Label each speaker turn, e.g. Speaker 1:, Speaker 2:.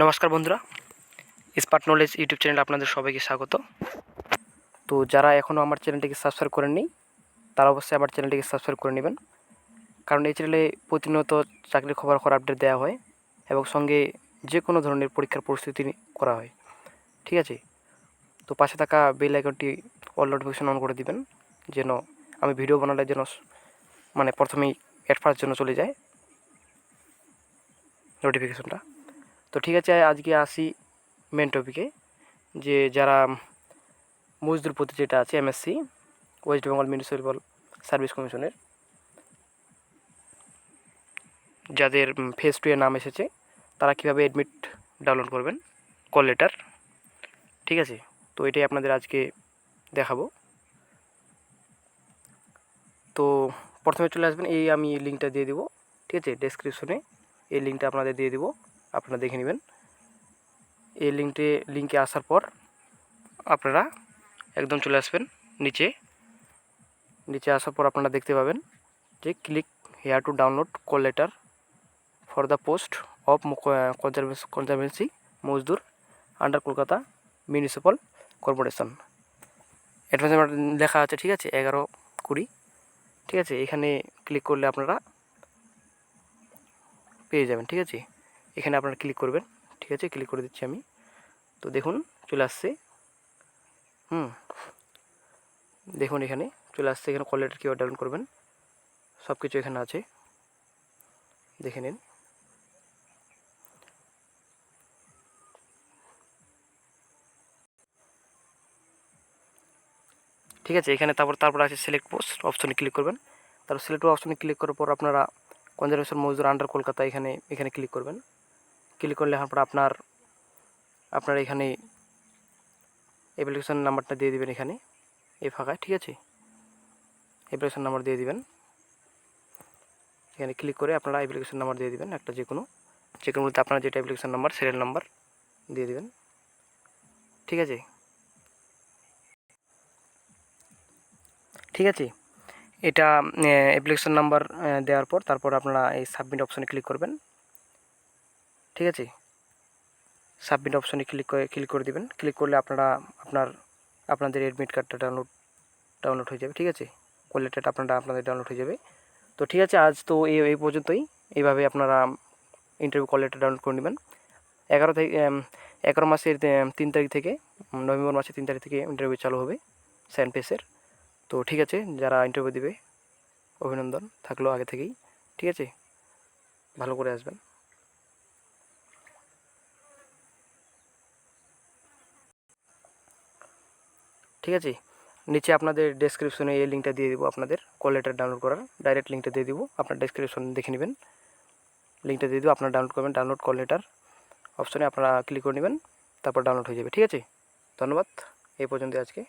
Speaker 1: নমস্কার বন্ধুরা smart knowledge YouTube চ্যানেলে আপনাদের সবাইকে স্বাগত। তো যারা এখনও আমার চ্যানেলটিকে সাবস্ক্রাইব করেননি, তারা অবশ্যই আমার চ্যানেলটিকে সাবস্ক্রাইব করে নেবেন। কারণ এই চ্যানেলে প্রতিনিয়ত চাকরির খবর খবর আপডেট দেওয়া হয় এবং সঙ্গে যে কোনো ধরনের পরীক্ষার প্রস্তুতি করা হয়। ঠিক আছে? তো পাশে থাকা বেল আইকনটি অল নোটিফিকেশন অন করে দিবেন, যেন আমি ভিডিও বানালে যেন মানে প্রথমেই অ্যাড ফার্স্ট জন্য চলে যায়। নোটিফিকেশনটা তো ঠিক আছে, আজকে আসি মেন টপিকে যে যারা মজদুর প্রতি যেটা আছে MSC West Bengal municipal service কমিশনের যাদের ফেস টু এর নাম এসেছে, তারা কীভাবে অ্যাডমিট ডাউনলোড করবেন কল লেটার ঠিক আছে? তো এটাই আপনাদের আজকে দেখাবো। তো প্রথমে চলে আসবেন, এই আমি লিঙ্কটা দিয়ে দিব, ঠিক আছে? ডেসক্রিপশনে এই লিঙ্কটা আপনাদের দিয়ে দিব। আপনারা দেখে নেবেন। এই লিঙ্কটে, লিঙ্কে আসার পর আপনারা একদম চলে আসবেন নিচে। নিচে আসার পর আপনারা দেখতে পাবেন যে click here to download call letter for the post of conservancy Mazdoor under Kolkata municipal corporation advance লেখা আছে, ঠিক আছে? এগারো, কুড়ি। ঠিক আছে? এখানে ক্লিক করলে আপনারা পেয়ে যাবেন, ঠিক আছে? এখানে আপনারা ক্লিক করবেন, ঠিক আছে? ক্লিক করে দিচ্ছি আমি। তো দেখুন, চলে আসছে। হুম। দেখুন এখানে, চলে আসছে। এখানে কল লেটার কীভাবে ডাউনলোড করবেন। সব কিছু এখানে আছে। দেখে নিন। ঠিক আছে, এখানে তারপর তারপর আছে সিলেক্ট পোস্ট অপশনে ক্লিক করবেন। তারপর সিলেক্ট অপশনে ক্লিক করার পর আপনারা কনজারভেশন মজদুর আন্ডার কলকাতা এখানে এখানে ক্লিক করবেন। ক্লিক করলে তারপর আপনার আপনার এখানে অ্যাপ্লিকেশন নাম্বারটা দিয়ে দিবেন এখানে, এই ফাঁকায়, ঠিক আছে? অ্যাপ্লিকেশন নাম্বার দিয়ে দিবেন। এখানে ক্লিক করে আপনারা অ্যাপ্লিকেশন নাম্বার দিয়ে দিবেন, একটা যে কোনো যে কোনো বলতে আপনার যেটা অ্যাপ্লিকেশন নাম্বার সিরিয়াল নাম্বার দিয়ে দিবেন। ঠিক আছে? ঠিক আছে? এটা অ্যাপ্লিকেশন নাম্বার দেওয়ার পর, তারপর আপনারা এই সাবমিট অপশানে ক্লিক করবেন। ঠিক আছে? সাবমিট অপশনে ক্লিক করে ক্লিক করে দিবেন। ক্লিক করলে আপনারা, আপনার, আপনাদের অ্যাডমিট কার্ডটা ডাউনলোড ডাউনলোড হয়ে যাবে, ঠিক আছে? কল লেটারটা আপনারা, আপনাদের ডাউনলোড হয়ে যাবে। তো ঠিক আছে, আজ তো এই এই পর্যন্তই। এইভাবে আপনারা ইন্টারভিউ কল ডাউনলোড করে নেবেন। এগারো থেকে এগারো মাসের তিন তারিখ থেকে, নভেম্বর মাসের তিন তারিখ থেকে ইন্টারভিউ চালু হবে স্যানপেসের তো ঠিক আছে, যারা ইন্টারভিউ দেবে, অভিনন্দন। থাকল আগে থেকেই, ঠিক আছে? ভালো করে আসবেন। ঠিক আছে? নিচে আপনাদের ডেসক্রিপশনে এই লিঙ্কটা দিয়ে দেবো আপনাদের। কল লেটার ডাউনলোড করার ডাইরেক্ট লিঙ্কটা দিয়ে দেবো। আপনার ডেসক্রিপশন দেখে নেবেন। লিঙ্কটা দিয়ে দেবো, আপনারা ডাউনলোড করবেন ডাউনলোড কল লেটার অপশনে আপনারা ক্লিক করে নেবেন, তারপর ডাউনলোড হয়ে যাবে, ঠিক আছে? ধন্যবাদ। এই পর্যন্ত আজকে।